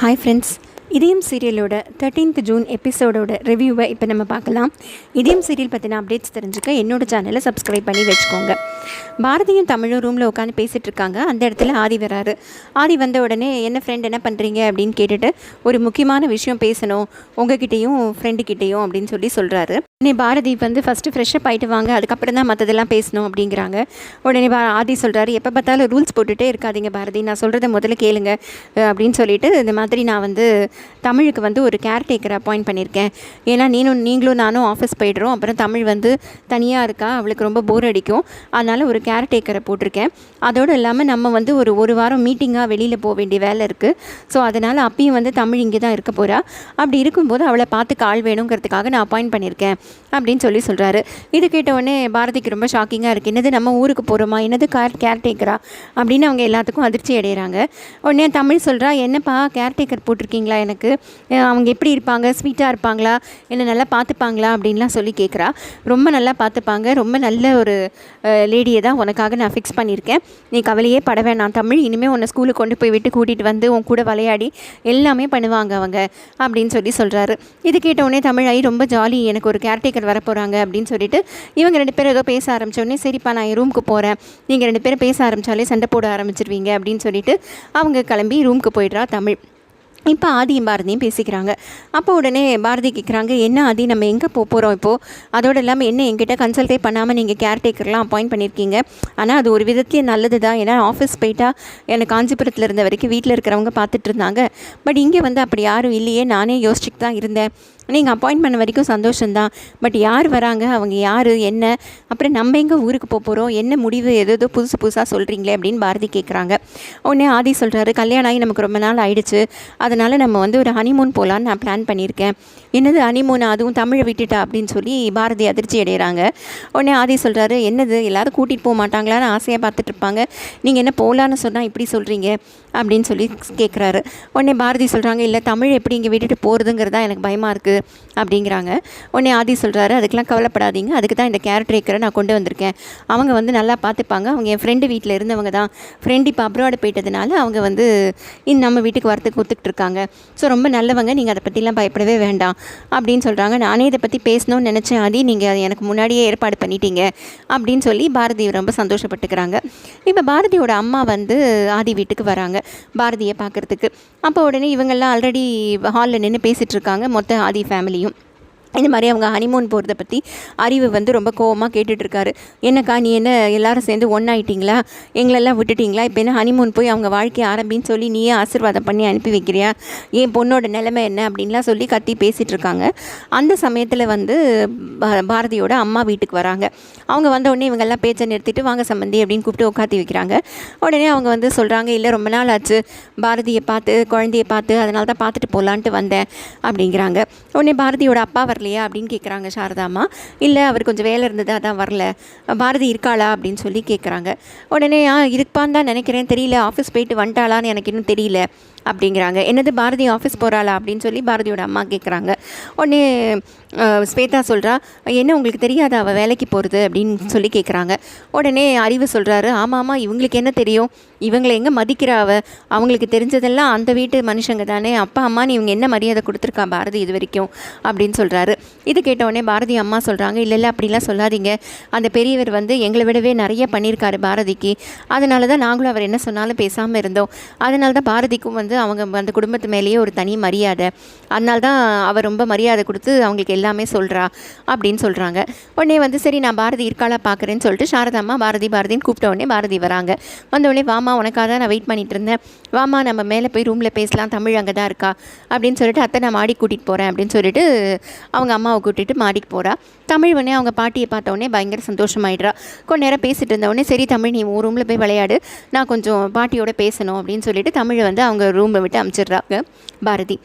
Hi friends இதயம் சீரியலோட thirteenth June எபிசோடோட ரிவ்யூவை இப்போ நம்ம பார்க்கலாம். இதயம் சீரியல் பற்றின அப்டேட்ஸ் தெரிஞ்சுக்க என்னோட சேனலை சப்ஸ்கிரைப் பண்ணி வச்சுக்கோங்க. பாரதியும் தமிழும் ரூமில் உட்காந்து பேசிகிட்டு இருக்காங்க அந்த இடத்துல ஆதி வராரு. ஆதி வந்த உடனே என்ன ஃப்ரெண்ட் என்ன பண்ணுறீங்க அப்படின்னு கேட்டுட்டு ஒரு முக்கியமான விஷயம் பேசணும். உங்ககிட்டையும் ஃப்ரெண்டுக்கிட்டேயும் அப்படின்னு சொல்லி சொல்கிறாரு உடனே பாரதி வந்து ஃபஸ்ட்டு ஃப்ரெஷ்ஷப் ஆகிட்டு வாங்க. அதுக்கப்புறம் தான் மற்றதெல்லாம் பேசணும் அப்படிங்கிறாங்க. உடனே பா ஆதி சொல்கிறாரு எப்போ பார்த்தாலும் ரூல்ஸ் போட்டுகிட்டே இருக்காதீங்க பாரதி. நான் சொல்கிறத முதல்ல கேளுங்க அப்படின்னு சொல்லிட்டு இந்த மாதிரி நான் வந்து தமிழுக்கு வந்து ஒரு கேர்டேக்கர் அப்பாயிண்ட் பண்ணியிருக்கேன். ஏன்னா நீனும் நீங்களும் நானும் ஆஃபீஸ் போயிடுறோம். அப்புறம் தமிழ் வந்து தனியாக இருக்கா? அவளுக்கு ரொம்ப போர் அடிக்கும். அதனால் ஒரு கேர் டேக்கரை போட்டிருக்கேன். அதோடு இல்லாமல் நம்ம வந்து ஒரு ஒரு வாரம் மீட்டிங்காக வெளியில் போக வேண்டிய வேலை இருக்குது ஸோ அதனால் அப்பயும் வந்து தமிழ் இங்கே தான் இருக்க போகிறா அப்படி இருக்கும்போது அவளை பார்த்து ஆள் வேணுங்கிறதுக்காக நான் அப்பாயிண்ட் பண்ணியிருக்கேன் அப்படின்னு சொல்லி சொல்கிறாரு இது கேட்ட உடனே பாரதிக்கு ரொம்ப ஷாக்கிங்காக இருக்குது என்னது நம்ம ஊருக்கு போகிறோமா என்னது கேர் டேக்கரா அப்படின்னு அவங்க எல்லாத்துக்கும் அதிர்ச்சி அடைகிறாங்க உடனே தமிழ் சொல்கிறா என்னப்பா கேர் டேக்கர் போட்டிருக்கீங்களா எனக்கு? அவங்க எப்படி இருப்பாங்க? ஸ்வீட்டாக இருப்பாங்களா? என்ன நல்லா பார்த்துப்பாங்களா? அப்படின்லாம் சொல்லி கேட்குறா ரொம்ப நல்லா பார்த்துப்பாங்க. ரொம்ப நல்ல ஒரு லேடியை தான் உனக்காக நான் ஃபிக்ஸ் பண்ணியிருக்கேன். நீ கவலையே பட வேணாம் தமிழ். இனிமேல் உன்னை ஸ்கூலுக்கு கொண்டு போய் விட்டு கூட்டிகிட்டு வந்து உன் கூட விளையாடி எல்லாமே பண்ணுவாங்க அவங்க அப்படின்னு சொல்லி சொல்கிறாரு இது கேட்ட உடனே தமிழ் ரொம்ப ஜாலி எனக்கு ஒரு கேர்டேக்கர் வர போகிறாங்க அப்படின்னு சொல்லிட்டு இவங்க ரெண்டு பேரும் ஏதோ பேச ஆரம்பிச்ச உடனே சரிப்பா நான் என் ரூமுக்கு போகிறேன் நீங்கள் ரெண்டு பேரும் பேச ஆரம்பித்தாலே சண்டை போட ஆரம்பிச்சிருவீங்க அப்படின்னு சொல்லிட்டு அவங்க கிளம்பி ரூமுக்கு போயிடுறா தமிழ். இப்போ ஆதியும் பாரதியும் பேசிக்கிறாங்க. அப்போ உடனே பாரதி கேட்குறாங்க என்ன ஆதி நம்ம எங்கே போக போகிறோம் இப்போது அதோடு இல்லாமல் என்ன எங்கிட்ட கன்சல்ட்டே பண்ணாமல் நீங்கள் கேர்டேக்கர்லாம் அப்பாயிண்ட் பண்ணியிருக்கீங்க ஆனால் அது ஒரு விதத்தையே நல்லது தான் ஏன்னா ஆஃபீஸ் போயிட்டா எனக்கு காஞ்சிபுரத்தில் இருந்த வரைக்கும் வீட்டில் இருக்கிறவங்க பார்த்துட்டு இருந்தாங்க. பட் இங்கே வந்து அப்படி யாரும் இல்லையே. நானே யோசிச்சுட்டு தான் இருந்தேன். நீங்கள் அப்பாயிண்ட் பண்ண வரைக்கும் சந்தோஷம்தான். பட் யார் வராங்க? அவங்க யார்? என்ன? அப்புறம் நம்ம எங்கே ஊருக்கு போக போகிறோம் என்ன முடிவு? ஏதோ ஏதோ புதுசு புதுசாக சொல்கிறீங்களே அப்படின்னு பாரதி கேட்குறாங்க உடனே ஆதி சொல்கிறாரு கல்யாணம் ஆகி நமக்கு ரொம்ப நாள் ஆயிடுச்சு. அதனால் நம்ம வந்து ஒரு ஹனிமூன் போகலான்னு நான் பிளான் பண்ணியிருக்கேன். என்னது ஹனிமூன் அதுவும் தமிழை விட்டுட்டா? அப்படின்னு சொல்லி பாரதி அதிர்ச்சி அடைகிறாங்க உடனே ஆதி சொல்கிறாரு என்னது? எல்லாரும் கூட்டிகிட்டு போக மாட்டாங்களான்னு ஆசையாக பார்த்துட்டு இருப்பாங்க. நீங்கள் என்ன போகலான்னு சொன்னால் இப்படி சொல்கிறீங்க அப்படின்னு சொல்லி கேட்குறாரு உடனே பாரதி சொல்கிறாங்க இல்லை தமிழ் எப்படி இங்கே விட்டுட்டு போகிறதுங்கிறது தான் எனக்கு பயமாக இருக்குது அப்படிங்கிறாங்க. உடனே ஆதி சொல்கிறாரு அதுக்கெலாம் கவலைப்படாதீங்க. அதுக்கு தான் இந்த கேரக்டரேக்கரை நான் கொண்டு வந்திருக்கேன். அவங்க வந்து நல்லா பார்த்துப்பாங்க. அவங்க என் ஃப்ரெண்டு வீட்டில் இருந்தவங்க தான். ஃப்ரெண்டு இப்போ அப்ராடு போயிட்டதுனால அவங்க வந்து இன் நம்ம வீட்டுக்கு வரத்துக்கு ஒத்துக்கிட்டு இருக்காங்க ஸோ ரொம்ப நல்லவங்க. நீங்கள் அதை பற்றிலாம் பயப்படவே வேண்டாம் அப்படின்னு சொல்கிறாங்க நானே இதை பற்றி பேசணும்னு நினச்சேன் ஆதி. நீங்கள் எனக்கு முன்னாடியே ஏற்பாடு பண்ணிட்டீங்க. அப்படின்னு சொல்லி பாரதி ரொம்ப சந்தோஷப்பட்டுக்கிறாங்க. இப்போ பாரதியோட அம்மா வந்து ஆதி வீட்டுக்கு வராங்க பாரதியை பார்க்குறதுக்கு. அப்போ உடனே இவங்கெல்லாம் ஆல்ரெடி ஹாலில் நின்று பேசிகிட்டு இருக்காங்க மொத்த ஆதி ஃபேமிலியும் இந்த மாதிரி அவங்க ஹனிமூன் போகிறத பற்றி அறிவு வந்து ரொம்ப கோவமாக கேட்டுட்ருக்காரு. என்னக்கா நீ என்ன எல்லாரும் சேர்ந்து ஒன்றாயிட்டீங்களா எங்களெல்லாம் விட்டுட்டிங்களா? இப்போ என்ன ஹனிமூன் போய் அவங்க வாழ்க்கையை ஆரம்பின்னு சொல்லி நீயே ஆசீர்வாதம் பண்ணி அனுப்பி வைக்கிறியா? என் பொண்ணோட நிலைமை என்ன அப்படின்லாம் சொல்லி கத்தி பேசிகிட்டு இருக்காங்க அந்த சமயத்தில் வந்து பா- பாரதியோட அம்மா வீட்டுக்கு வராங்க. அவங்க வந்த உடனே இவங்கெல்லாம் பேச்சை நிறுத்திட்டு வாங்க சம்மந்தி அப்படின்னு கூப்பிட்டு உட்காத்தி வைக்கிறாங்க. உடனே அவங்க வந்து சொல்கிறாங்க இல்லை ரொம்ப நாள் ஆச்சு. பாரதியை பார்த்து குழந்தையை பார்த்து அதனால தான் பார்த்துட்டு போகலான்ட்டு வந்தேன். அப்படிங்கிறாங்க. உடனே பாரதியோட அப்பா வரலையா அப்படின்னு கேட்குறாங்க சாரதாம்மா. இல்லை அவர் கொஞ்சம் வேலை இருந்தது அதான் வரல. பாரதி இருக்காளா அப்படின்னு சொல்லி கேட்குறாங்க உடனே ஆ இருப்பான்னு தான் நினைக்கிறேன். தெரியல ஆஃபீஸ் போயிட்டு வந்துட்டாளான்னு எனக்கு இன்னும் தெரியல. அப்படிங்கிறாங்க. என்னது பாரதி ஆஃபீஸ் போகிறாளா அப்படின்னு சொல்லி பாரதியோட அம்மா கேட்குறாங்க உடனே ஸ்வேதா சொல்கிறா என்ன உங்களுக்கு தெரியாது? அவள் வேலைக்கு போகிறது அப்படின்னு சொல்லி கேட்குறாங்க உடனே அறிவு சொல்கிறாரு ஆமாம் ஆமாம் இவங்களுக்கு என்ன தெரியும்? இவங்களை எங்கே மதிக்கிறா அவங்களுக்கு தெரிஞ்சதெல்லாம் அந்த வீட்டு மனுஷங்க தானே. அப்பா அம்மான்னு இவங்க என்ன மரியாதை கொடுத்துருக்கா பாரதி இது வரைக்கும்? அப்படின்னு சொல்கிறாரு இது கேட்ட உடனே பாரதி அம்மா சொல்கிறாங்க இல்லை இல்லை அப்படிலாம் சொல்லாதீங்க. அந்த பெரியவர் வந்து எங்களை விடவே நிறைய பண்ணியிருக்காரு பாரதிக்கு. அதனால தான் நாங்களும் அவர் என்ன சொன்னாலும் பேசாமல் இருந்தோம். அதனால தான் பாரதிக்கும் வந்து அவங்க அந்த குடும்பத்து மேலேயே ஒரு தனி மரியாதை. அதனால தான் அவர் ரொம்ப மரியாதை கொடுத்து அவங்களுக்கு எல்லாமே சொல்கிறா அப்படின்னு சொல்கிறாங்க உடனே வந்து சரி நான் பாரதி இருக்காளா பார்க்குறேன்னு சொல்லிட்டு சாரதாம்மா பாரதி பாரதின்னு கூப்பிட்ட உடனே பாரதி வராங்க. வந்தவுடனே வாமா உனக்காக தான் நான் வெயிட் பண்ணிட்டு இருந்தேன். வாமா நம்ம மேலே போய் ரூமில் பேசலாம். தமிழ் அங்கே தான் இருக்கா? அப்படின்னு சொல்லிட்டு அத்தை நான் மாடி கூட்டிகிட்டு போகிறேன் அப்படின்னு சொல்லிட்டு அவங்க அம்மாவை கூட்டிகிட்டு மாடிக்கு போகிறா தமிழ் உடனே அவங்க பாட்டியை பார்த்த உடனே பயங்கர சந்தோஷமாயிடுறா. கொஞ்ச நேரம் பேசிட்டு இருந்த உடனே சரி தமிழ் நீ உன் ரூமில் போய் விளையாடு. நான் கொஞ்சம் பாட்டியோட பேசணும். அப்படின்னு சொல்லிட்டு தமிழை வந்து அவங்க ரூமை விட்டு அனுப்பிச்சிடுறாங்க பாரதி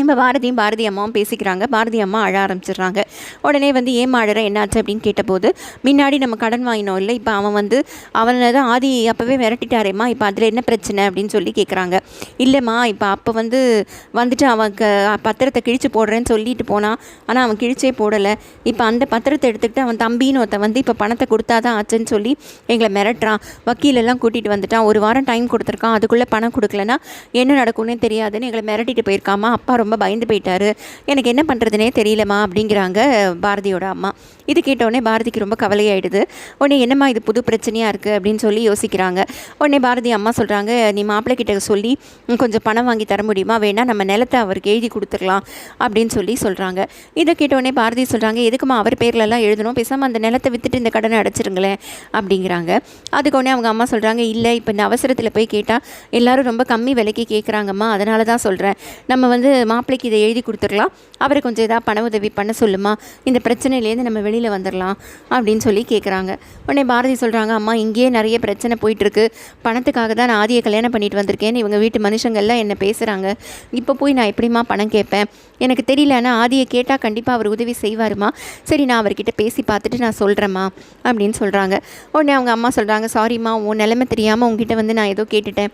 இப்போ பாரதியும் பாரதி அம்மாவும் பேசிக்கிறாங்க. பாரதி அம்மா அழ ஆரம்பிச்சிடுறாங்க. உடனே வந்து ஏன் அழற என்னாச்சு? அப்படின்னு கேட்டபோது முன்னாடி நம்ம கடன் வாங்கினோம். இல்லை இப்போ அவன் வந்து அவனை தான் ஆதி அப்போவே விரட்டிட்டாரேம்மா. இப்போ அதில் என்ன பிரச்சனை? அப்படின்னு சொல்லி கேட்குறாங்க இல்லைம்மா இப்போ அப்போ வந்து வந்துட்டு அவனுக்கு பத்திரத்தை கிழிச்சு போடுறேன்னு சொல்லிட்டு போனான் ஆனால் அவன் கிழிச்சே போடலை. இப்போ அந்த பத்திரத்தை எடுத்துக்கிட்டு அவன் தம்பின்னு ஒருத்தன் வந்து இப்போ பணத்தை கொடுத்தா தான் ஆச்சுன்னு சொல்லி எங்களை மிரட்டுறான். வக்கீலெல்லாம் கூட்டிகிட்டு வந்துட்டான். ஒரு வாரம் டைம் கொடுத்துருக்கான். அதுக்குள்ளே பணம் கொடுக்கலன்னா என்ன நடக்கும்னே தெரியாதுன்னு எங்களை மிரட்டிட்டு போயிருக்காமா அப்பா ரொம்ப ரொம்ப பயந்து போயிட்டாரு. எனக்கு என்ன பண்ணுறதுனே தெரியலம்மா அப்படிங்கிறாங்க பாரதியோட அம்மா. இது கேட்டோடனே பாரதிக்கு ரொம்ப கவலையாயிடுது. உடனே என்னம்மா இது புது பிரச்சனையாக இருக்குது அப்படின்னு சொல்லி யோசிக்கிறாங்க. உடனே பாரதி அம்மா சொல்கிறாங்க நீ மாப்பிள்ளை கிட்ட சொல்லி கொஞ்சம் பணம் வாங்கி தர முடியுமா? வேணால் நம்ம நிலத்தை அவருக்கு எழுதி கொடுத்துடலாம். அப்படின்னு சொல்லி சொல்கிறாங்க இதை கேட்டோடனே பாரதி சொல்கிறாங்க எதுக்குமா அவர் பேர்லலாம் எழுதணும்? பேசாமல் அந்த நிலத்தை விற்றுட்டு இந்த கடனை அடைச்சிருங்களேன். அப்படிங்கிறாங்க. அதுக்கு உடனே அவங்க அம்மா சொல்கிறாங்க இல்லை இப்போ இந்த அவசரத்தில் போய் கேட்டால் எல்லோரும் ரொம்ப கம்மி விலைக்கு கேட்குறாங்கம்மா அதனால தான் சொல்கிறேன் நம்ம வந்து மாப்பிள்ளைக்கு இதை எழுதி கொடுத்துடலாம். அவரை கொஞ்சம் ஏதாவது பண உதவி பண்ண சொல்லுமா? இந்த பிரச்சனையிலேருந்து நம்ம வெளியில் வந்துடலாம் அப்படின்னு சொல்லி கேட்குறாங்க உடனே பாரதி சொல்கிறாங்க அம்மா இங்கேயே நிறைய பிரச்சனை போயிட்டுருக்கு. பணத்துக்காக தான் நான் ஆதியை கல்யாணம் பண்ணிட்டு வந்திருக்கேன்னு இவங்க வீட்டு மனுஷங்கள்லாம் என்ன பேசுகிறாங்க இப்போ போய் நான் எப்படிம்மா பணம் கேட்பேன்? எனக்கு தெரியல ஆனால் ஆதியை கேட்டால் கண்டிப்பாக அவர் உதவி செய்வாருமா? சரி நான் அவர்கிட்ட பேசி பார்த்துட்டு நான் சொல்கிறேம்மா அப்படின்னு சொல்கிறாங்க உடனே அவங்க அம்மா சொல்கிறாங்க சாரிம்மா உன் நிலைமை தெரியாமல் உங்ககிட்ட வந்து நான் ஏதோ கேட்டுட்டேன்.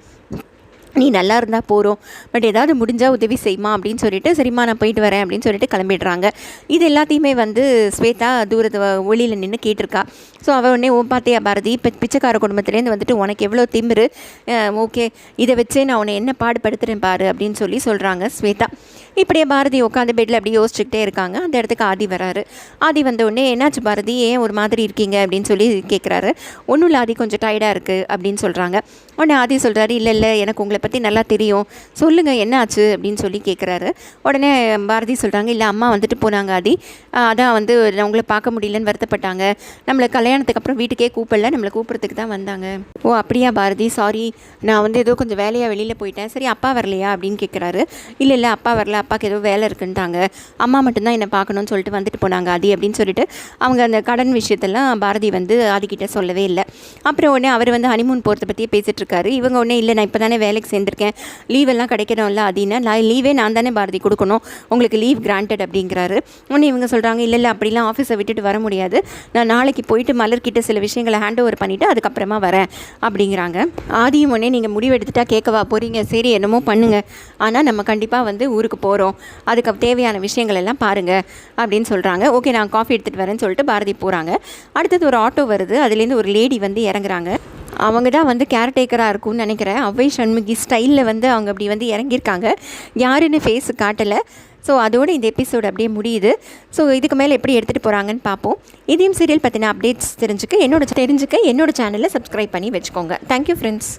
நீ நல்லா இருந்தால் போகிறோம் பட் ஏதாவது முடிஞ்சால் உதவி செய்யுமா அப்படின்னு சொல்லிட்டு சரிம்மா நான் போயிட்டு வரேன் அப்படின்னு சொல்லிட்டு கிளம்பிடுறாங்க. இது எல்லாத்தையுமே வந்து ஸ்வேதா தூரத்து ஒளியில் நின்று கேட்டிருக்கா. ஸோ அவள் உடனே ஓ பார்த்தியா பாரதி இப்போ பிச்சைக்கார குடும்பத்துலேருந்து வந்துட்டு உனக்கு எவ்வளோ திமிரு? ஓகே. இதை வச்சே நான் உன்னை என்ன பாடுபடுத்துகிறேன் பாரு அப்படின்னு சொல்லி சொல்கிறாங்க ஸ்வேதா. இப்படியே பாரதி உட்காந்து பெட்டில் அப்படியே யோசிச்சுக்கிட்டே இருக்காங்க. அந்த இடத்துக்கு ஆதி வராரு. ஆதி வந்த உடனே என்னாச்சு பாரதி? ஏன் ஒரு மாதிரி இருக்கீங்க? அப்படின்னு சொல்லி கேட்குறாரு ஒன்றும் இல்லை ஆதி கொஞ்சம் டயர்டாக இருக்குது அப்படின்னு சொல்கிறாங்க உடனே ஆதி சொல்கிறாரு இல்லை இல்லை எனக்கு உங்களை பற்றி நல்லா தெரியும். சொல்லுங்கள் என்ன ஆச்சு? அப்படின்னு சொல்லி கேட்குறாரு உடனே பாரதி சொல்கிறாங்க இல்லை அம்மா வந்துட்டு போனாங்க ஆதி. அதான் வந்து உங்களை பார்க்க முடியலன்னு வருத்தப்பட்டாங்க. நம்மளை கல்யாணத்துக்கு அப்புறம் வீட்டுக்கே கூப்பிடல நம்மளை கூப்பிட்றதுக்கு தான் வந்தாங்க. ஓ அப்படியா பாரதி. சாரி நான் வந்து ஏதோ கொஞ்சம் வேலையாக வெளியில் போயிட்டேன். சரி அப்பா வரலையா? அப்படின்னு கேட்குறாரு இல்லை இல்லை அப்பா வரல. அப்பாவுக்கு ஏதோ வேலை இருக்குன்ட்டாங்க. அம்மா மட்டும்தான் என்னை பார்க்கணும்னு சொல்லிட்டு வந்துட்டு போனாங்க ஆதி அப்படின்னு சொல்லிட்டு அவங்க அந்த கடன் விஷயத்தெல்லாம் பாரதி வந்து ஆதிக்கிட்ட சொல்லவே இல்லை. அப்புறம் உடனே அவர் வந்து ஹனிமூன் போகிறத பற்றியே பேசிட்டு இருக்காரு இவங்க ஒன்றே இல்லை நான் இப்போ தானே வேலைக்கு சேர்ந்துருக்கேன். லீவ் எல்லாம் கிடைக்கணும்ல அப்படின்னா. நான் லீவே நான் தானே பாரதி கொடுக்கணும். உங்களுக்கு லீவ் கிராண்டட் அப்படிங்கிறாரு. ஒன்று இவங்க சொல்கிறாங்க இல்லை இல்லை அப்படிலாம் ஆஃபீஸை விட்டுட்டு வர முடியாது. நான் நாளைக்கு போயிட்டு மலர்கிட்ட சில விஷயங்களை ஹேண்ட் ஓவர் பண்ணிவிட்டு அதுக்கப்புறமா வரேன் அப்படிங்கிறாங்க. ஆதியும் உடனே நீங்கள் முடிவு எடுத்துட்டா கேட்கவா போகிறீங்க சரி என்னமோ பண்ணுங்கள் ஆனால் நம்ம கண்டிப்பாக வந்து ஊருக்கு போகிறோம் அதுக்கு தேவையான விஷயங்கள் எல்லாம் பாருங்கள் அப்படின்னு சொல்கிறாங்க ஓகே நான் காஃபி எடுத்துகிட்டு வரேன்னு சொல்லிட்டு பாரதி போகிறாங்க அடுத்தது ஒரு ஆட்டோ வருது. அதுலேருந்து ஒரு லேடி வந்து இறங்குறாங்க. அவங்க தான் வந்து கேர்டேக்கராக இருக்கும்னு நினைக்கிறேன். அவ்வை சண்முகி ஸ்டைலில் வந்து அவங்க அப்படி வந்து இறங்கியிருக்காங்க. யாருன்னு ஃபேஸ் காட்டலை. ஸோ அதோட இந்த எபிசோடு அப்படியே முடியுது. ஸோ இதுக்கு மேலே எப்படி எடுத்துகிட்டு போகிறாங்கன்னு பார்ப்போம் இதையும் சீரியல் பற்றின அப்டேட்ஸ் தெரிஞ்சுக்க என்னோட தெரிஞ்சுக்க என்னோட சேனலை சப்ஸ்கிரைப் பண்ணி வச்சுக்கோங்க. Thank you friends